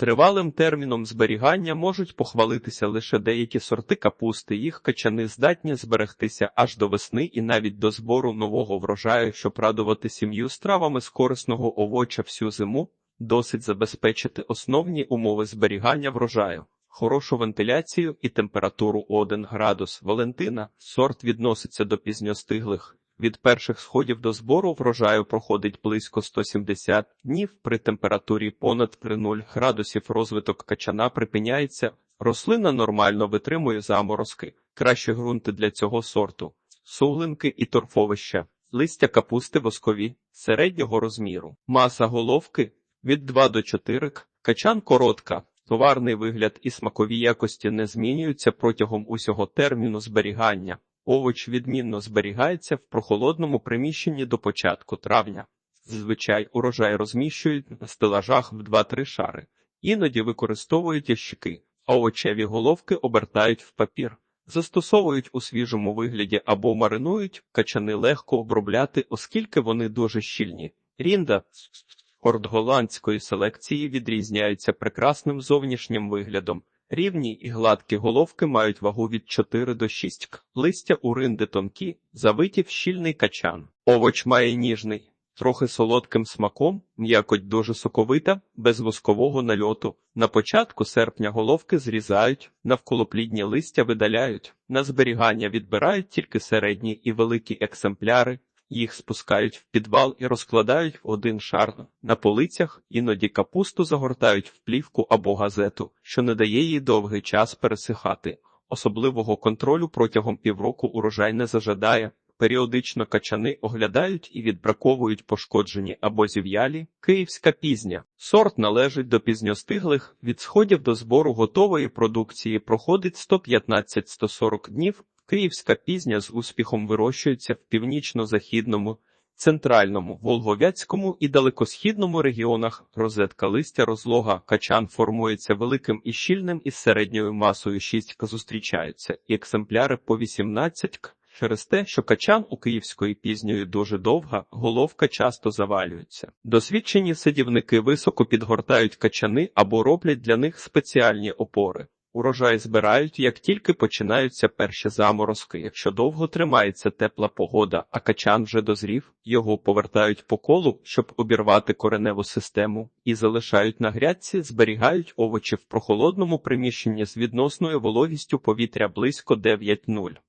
Тривалим терміном зберігання можуть похвалитися лише деякі сорти капусти. Їх качани здатні зберегтися аж до весни і навіть до збору нового врожаю, щоб радувати сім'ю стравами з корисного овоча всю зиму. Досить забезпечити основні умови зберігання врожаю, хорошу вентиляцію і температуру 1 градус. Валентина сорт відноситься до пізньостиглих. Від перших сходів до збору врожаю проходить близько 170 днів. При температурі понад 3,0 градусів розвиток качана припиняється. Рослина нормально витримує заморозки. Кращі ґрунти для цього сорту суглинки і торфовища, листя капусти воскові середнього розміру, маса головки від 2 до 4. Качан коротка. Товарний вигляд і смакові якості не змінюються протягом усього терміну зберігання. Овоч відмінно зберігається в прохолодному приміщенні до початку травня. Зазвичай урожай розміщують на стелажах в 2-3 шари. Іноді використовують ящики, а овочеві головки обертають в папір. Застосовують у свіжому вигляді або маринують, качани легко обробляти, оскільки вони дуже щільні. Рінда Хорд голландської селекції відрізняються прекрасним зовнішнім виглядом. Рівні і гладкі головки мають вагу від 4 до 6 к. Листя у ринди тонкі, завиті в щільний качан. Овоч має ніжний, трохи солодким смаком, м'якоть дуже соковита, без воскового нальоту. На початку серпня головки зрізають, навколоплідні листя видаляють. На зберігання відбирають тільки середні і великі екземпляри. Їх спускають в підвал і розкладають в один шар на полицях, іноді капусту загортають в плівку або газету, що не дає їй довгий час пересихати. Особливого контролю протягом півроку урожай не зажадає. Періодично качани оглядають і відбраковують пошкоджені або зів'ялі. Київська пізня. Сорт належить до пізньостиглих. Від сходів до збору готової продукції проходить 115-140 днів. Київська пізня з успіхом вирощується в північно-західному, центральному, волговяцькому і далекосхідному регіонах. Розетка листя розлога качан формується великим і щільним із середньою масою 6 к зустрічаються, і екземпляри по 18 к. Через те, що качан у київської пізньої дуже довга, головка часто завалюється. Досвідчені садівники високо підгортають качани або роблять для них спеціальні опори. Урожай збирають, як тільки починаються перші заморозки. Якщо довго тримається тепла погода, а качан вже дозрів, його повертають по колу, щоб обірвати кореневу систему, і залишають на грядці, зберігають овочі в прохолодному приміщенні з відносною вологістю повітря близько 9,0.